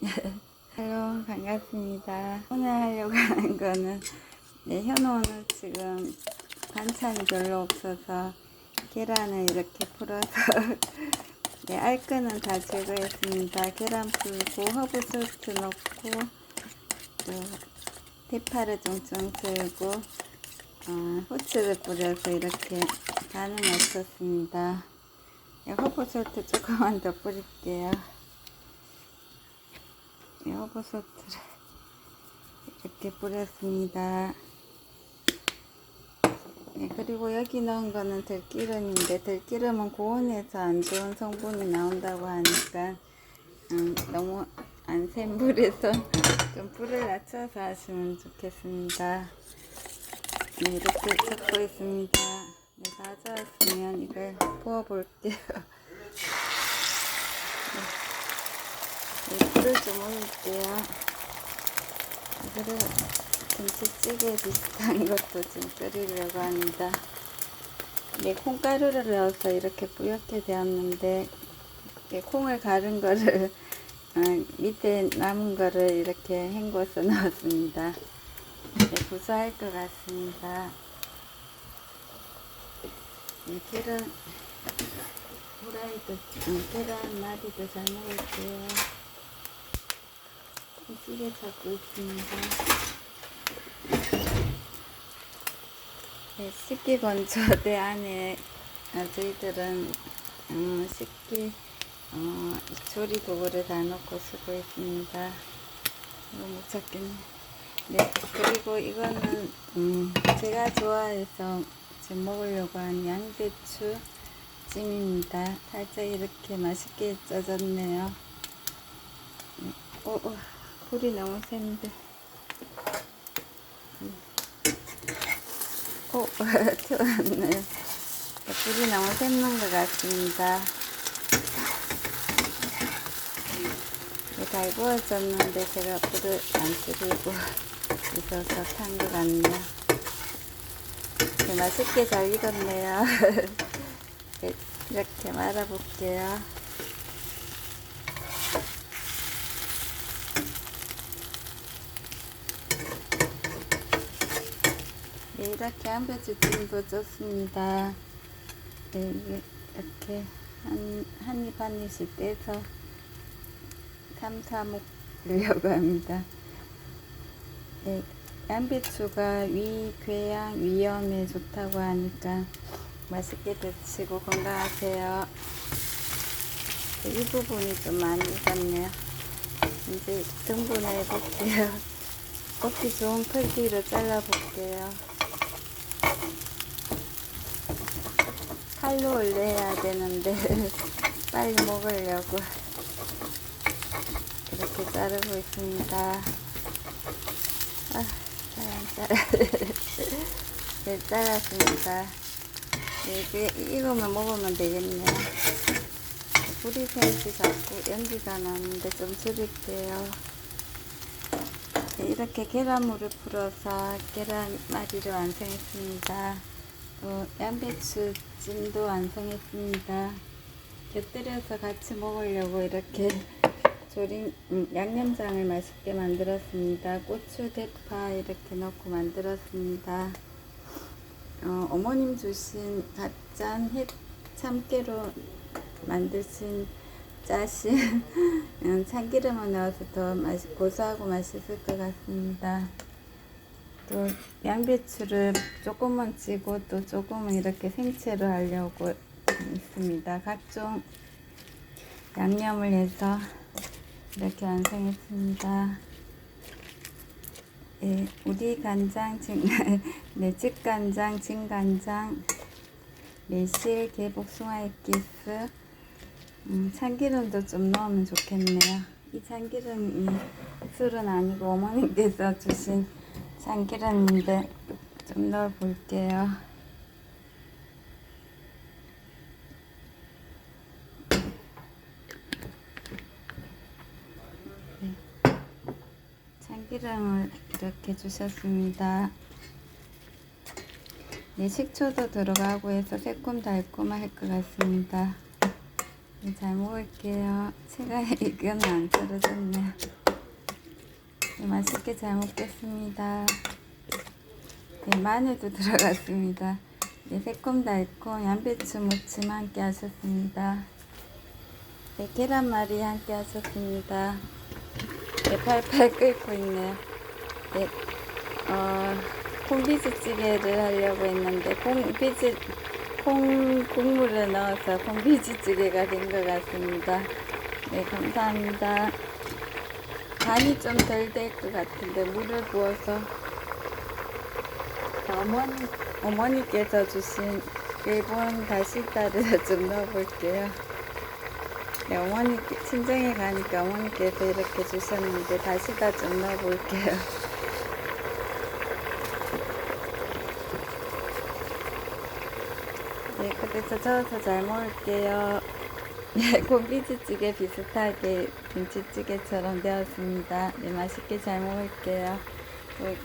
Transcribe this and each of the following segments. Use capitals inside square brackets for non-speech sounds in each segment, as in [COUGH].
헬로 반갑습니다. 오늘 하려고 하는 거는 네, 현호는 지금 반찬이 별로 없어서 계란을 이렇게 풀어서 [LAUGHS] 네, 알끈은 다 제거했습니다. 계란 풀고 허브 소스 넣고 또 대파를 쫑쫑 썰고 어, 후추를 뿌려서 이렇게 간을 맞췄습니다. 네, 허브 소스 조금만 더 뿌릴게요. 소스를 이렇게 뿌렸습니다. 네, 그리고 여기 넣은 거는 들기름인데 들기름은 고온에서 안 좋은 성분이 나온다고 하니까 음, 너무 안 센 불에서 [LAUGHS] 좀 불을 낮춰서 하시면 좋겠습니다. 네, 이렇게 섞고 있습니다. 네, 다 저었으면 이걸 부어 볼게요. [LAUGHS] 네, 불을 좀 올릴게요. 이거를 김치찌개 비슷한 것도 좀 끓이려고 합니다. 네, 콩가루를 넣어서 이렇게 뿌옇게 되었는데 콩을 갈은 거를 어, 밑에 남은 거를 이렇게 헹궈서 [LAUGHS] 넣었습니다. 네, 구수할 것 같습니다. 네, 계란 후라이도 음, 계란 마디도 잘 먹을게요. 찌개 찾고 있습니다. 네, 식기 건조대 [LAUGHS] 안에 아, 저희들은 음, 식기 어, 조리 도구를 다 넣고 쓰고 있습니다. 이거 못 찾겠네. 네, 그리고 이거는 음, 제가 좋아해서 지금 먹으려고 한 양배추 찜입니다. 살짝 이렇게 맛있게 쪄졌네요. 네, 오, 오, 불이 너무 센데. 오, 튀어났네. 불이 너무 샘는 것 같습니다. 네, 잘 구워졌는데 제가 불을 안 줄이고 있어서 탄 것 같네요. 네, 맛있게 잘 익었네요. 네, [LAUGHS] 이렇게 말아볼게요. 이렇게 한 배추찜도 쪘습니다. 네, 이렇게 한, 한입 한 입씩 떼서 삼사 먹으려고 합니다. 네, 양배추가 위, 궤양, 위염에 좋다고 하니까 맛있게 드시고 건강하세요. 네, 이 부분이 좀 많이 익었네요. 이제 등분해 볼게요. 꺾기 [LAUGHS] 좋은 크기로 잘라 볼게요. 칼로 올려야 되는데 [LAUGHS] 빨리 먹으려고 이렇게 자르고 있습니다. 아, 잘안 잘라. [LAUGHS] 네, 잘랐습니다. 네, 이제 이거만 먹으면 되겠네요. 불이 새지 자꾸 연기가 나는데 좀 줄일게요. 네, 이렇게 계란물을 풀어서 계란말이를 완성했습니다. 또 양배추 찜도 완성했습니다. 곁들여서 같이 먹으려고 이렇게 [LAUGHS] 조림 음, 양념장을 맛있게 만들었습니다. 고추, 대파 이렇게 넣고 만들었습니다. 어, 어머님 주신 갓짠 햇 참깨로 만드신 짜신 [LAUGHS] 음, 참기름을 넣어서 더 맛이 고소하고 맛있을 것 같습니다. 또 양배추를 조금만 찌고 또 조금은 이렇게 생채로 하려고 있습니다. 각종 양념을 해서 이렇게 완성했습니다. 네, 우리 간장, 진, [LAUGHS] 네, 직간장, 진간장, 매실, 개복숭아 액기스, 음, 참기름도 좀 넣으면 좋겠네요. 이 참기름이 술은 아니고 어머님께서 주신 참기름인데 좀 넣어 볼게요. 네. 참기름을 이렇게 주셨습니다. 네, 식초도 들어가고 해서 새콤달콤할 것 같습니다. 네, 잘 먹을게요. [LAUGHS] 제가 이거는 안 떨어졌네요. 네, 맛있게 잘 먹겠습니다. 네, 마늘도 [LAUGHS] 들어갔습니다. 네, 새콤달콤 양배추 무침 함께 하셨습니다. 네, 계란말이 함께 하셨습니다. 네, 팔팔 끓고 있네요. 네, 어, 콩비지찌개를 하려고 했는데, 콩비지, 콩 국물을 넣어서 콩비지찌개가 된 것 같습니다. 네, 감사합니다. 간이 좀 덜 될 것 같은데, 물을 부어서 어머니, 어머니께서 주신 일본 다시다를 [LAUGHS] 좀 넣어볼게요. 네, 어머니, 친정에 가니까 어머니께서 이렇게 주셨는데, 다시다 좀 넣어볼게요. [LAUGHS] 네, 그래서 저어서 잘 먹을게요. 네, 고기지찌개 비슷하게 김치찌개처럼 되었습니다. 네, 맛있게 잘 먹을게요. 네,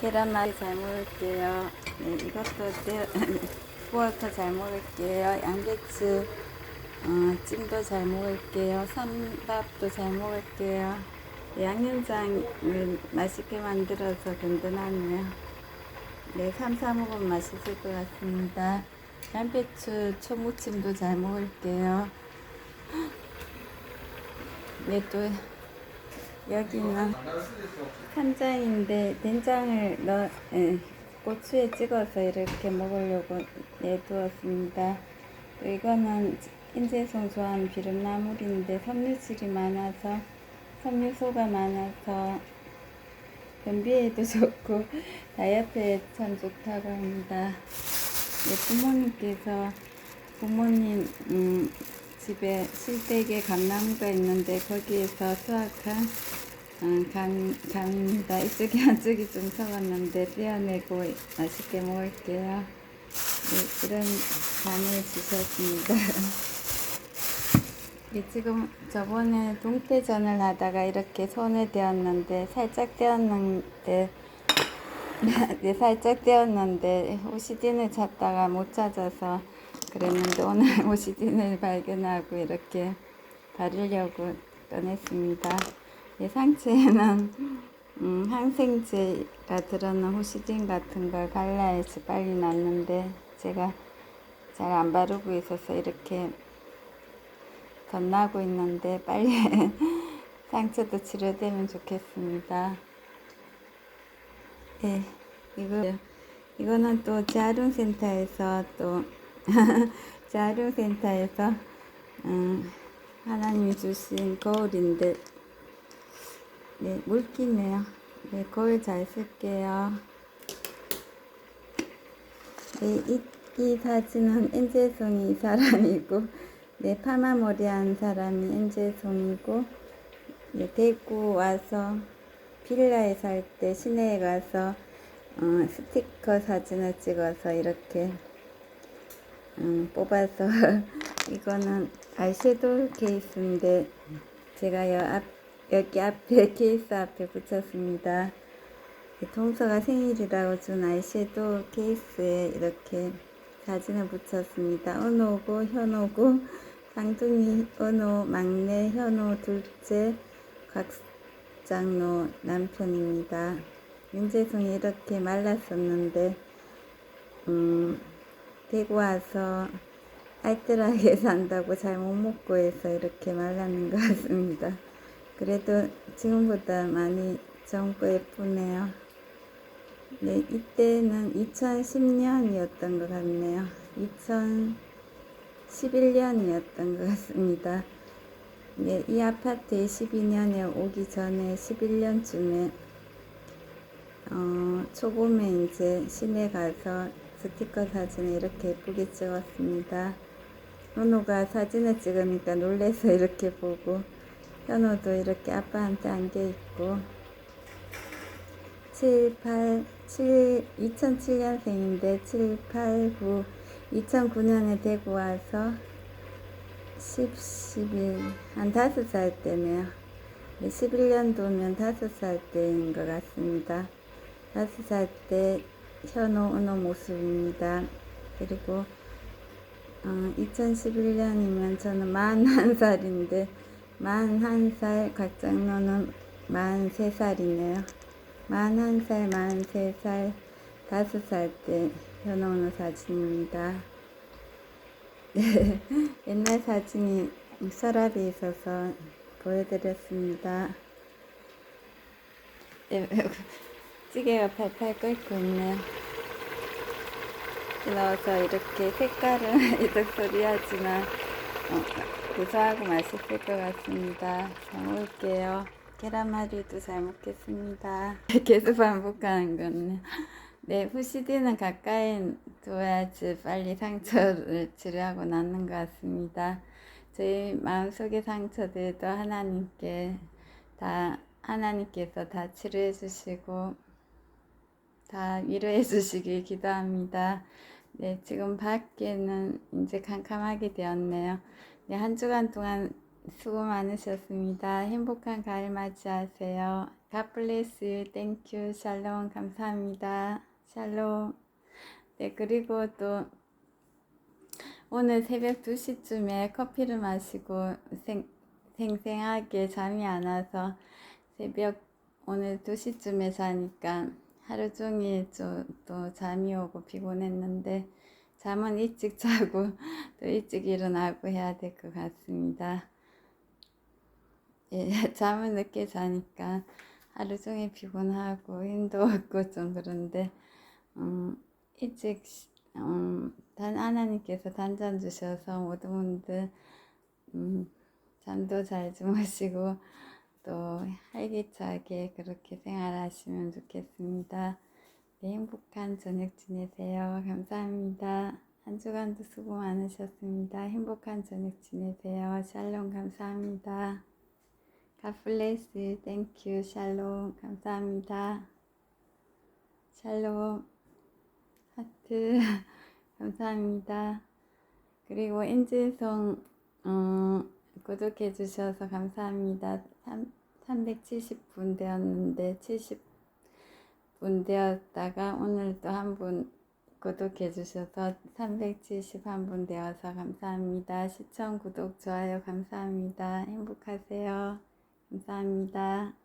계란말이 잘 먹을게요. 네, 이것도 되- [LAUGHS] 구워서 잘 먹을게요. 양배추 어, 찜도 잘 먹을게요. 선밥도 잘 먹을게요. 네, 양념장을 맛있게 만들어서 든든하네요. 네, 삼사 먹으면 맛있을 것 같습니다. 양배추 초무침도 잘 먹을게요. 네, 또 여기는 간장인데 된장을 넣, 예, 고추에 찍어서 이렇게 먹으려고 내두었습니다. 또 이거는 인제송 좋아하는 비름나물인데 섬유질이 많아서 섬유소가 많아서 변비에도 [LAUGHS] 좋고 다이어트에 참 좋다고 합니다. 네, 부모님께서 부모님 음, 집에 실댁에 감나무가 있는데 거기에서 수확한 어, 감, 감입니다. 이쪽이 안쪽이 좀 썩었는데 떼어내고 맛있게 먹을게요. 네, 이런 감을 주셨습니다. [LAUGHS] 네, 지금 저번에 동태전을 하다가 이렇게 손에 대었는데 살짝 대었는데 [LAUGHS] 네, 살짝 떼었는데 오시딘을 찾다가 못 찾아서 그랬는데 오늘 [LAUGHS] 오시딘을 발견하고 이렇게 바르려고 꺼냈습니다. 이 상체에는 음, 항생제가 들어있는 호시딘 같은 걸 발라야지 빨리 낫는데 제가 잘 안 바르고 있어서 이렇게 덧나고 있는데 빨리 [LAUGHS] 상처도 치료되면 좋겠습니다. 네, 이거 이거는 또 자룡센터에서 또 [LAUGHS] 자룡센터에서 음, 하나님이 주신 거울인데 네 물기네요. 네 거울 잘 쓸게요. 네, 이, 이 사진은 엔제송이 사람이고 네 파마머리 한 사람이 엔제송이고 네, 대구 와서 빌라에 살 때 시내에 가서 어, 스티커 사진을 찍어서 이렇게 음, 뽑아서 [LAUGHS] 이거는 아이섀도우 케이스인데 제가 여 앞, 여기 앞에 [LAUGHS] 케이스 앞에 붙였습니다. 이 동서가 생일이라고 준 아이섀도우 케이스에 이렇게 사진을 붙였습니다. 은호고 현호고 쌍둥이 은호 막내 현호 둘째 곽장로 남편입니다. 윤재성이 이렇게 말랐었는데 음, 대구 와서 알뜰하게 [LAUGHS] 산다고 잘 못 먹고 해서 이렇게 말랐는 것 같습니다. 그래도 지금보다 많이 젊고 예쁘네요. 네, 이때는 2010년이었던 것 같네요. 2011년이었던 것 같습니다. 네, 이 아파트에 12년에 오기 전에 11년쯤에 어, 초봄에 이제 시내 가서 스티커 사진을 이렇게 예쁘게 찍었습니다. 현우가 사진을 찍으니까 놀래서 [LAUGHS] 이렇게 보고 현우도 이렇게 아빠한테 안겨있고 7, 8, 7, 2007년생인데 7, 8, 9, 2009년에 대구 와서 10, 11, 한 5살 때네요. 11년도면 5살 때인 것 같습니다. 5살 때 은호 모습입니다. 그리고 어, 2011년이면 저는 41살인데 41살 곽장로는 43살이네요. 41살, 43살, 5살 때 현오는 사진입니다. 네, [LAUGHS] 옛날 사진이 서랍에 있어서 보여드렸습니다. 네, 찌개가 팔팔 끓고 있네요. 넣어서 이렇게 색깔은 [LAUGHS] 이득 소리 하지만 어, 고소하고 맛있을 것 같습니다. 잘 먹을게요. 계란말이도 잘 먹겠습니다. [LAUGHS] 계속 반복하는 거네. 네, 후시디는 가까이 둬야지 빨리 상처를 치료하고 낫는 것 같습니다. 저희 마음속의 상처들도 하나님께 다 하나님께서 다 치료해 주시고 다 위로해 주시길 기도합니다. 네, 지금 밖에는 이제 캄캄하게 되었네요. 네, 한 주간 동안 수고 많으셨습니다. 행복한 가을 맞이하세요. God bless you. Thank you. 샬롬. 감사합니다. 샬롬. 네, 그리고 또 오늘 새벽 2시쯤에 커피를 마시고 생, 생생하게 잠이 안 와서 새벽 오늘 2시쯤에 자니까 하루 종일 좀 또 잠이 오고 피곤했는데 잠은 일찍 자고 [LAUGHS] 또 일찍 일어나고 해야 될 것 같습니다. 예, [LAUGHS] 잠을 늦게 자니까 하루 종일 피곤하고 힘도 없고 좀 그런데 음, 일찍 음, 단 하나님께서 단잠 주셔서 모든 분들 음, 잠도 잘 주무시고 또 활기차게 그렇게 생활하시면 좋겠습니다. 네, 행복한 저녁 지내세요. 감사합니다. 한 주간도 수고 많으셨습니다. 행복한 저녁 지내세요. 샬롬 감사합니다. Thank you. 샬롬 감사합니다. 샬롬 하트 [LAUGHS] 감사합니다. 그리고 인지송 어, 구독해 주셔서 감사합니다. 3, 370분 되었는데 70분 되었다가 오늘 또한분 구독해 주셔서 371분 되어서 감사합니다. 시청, 구독, 좋아요 감사합니다. 행복하세요. 감사합니다.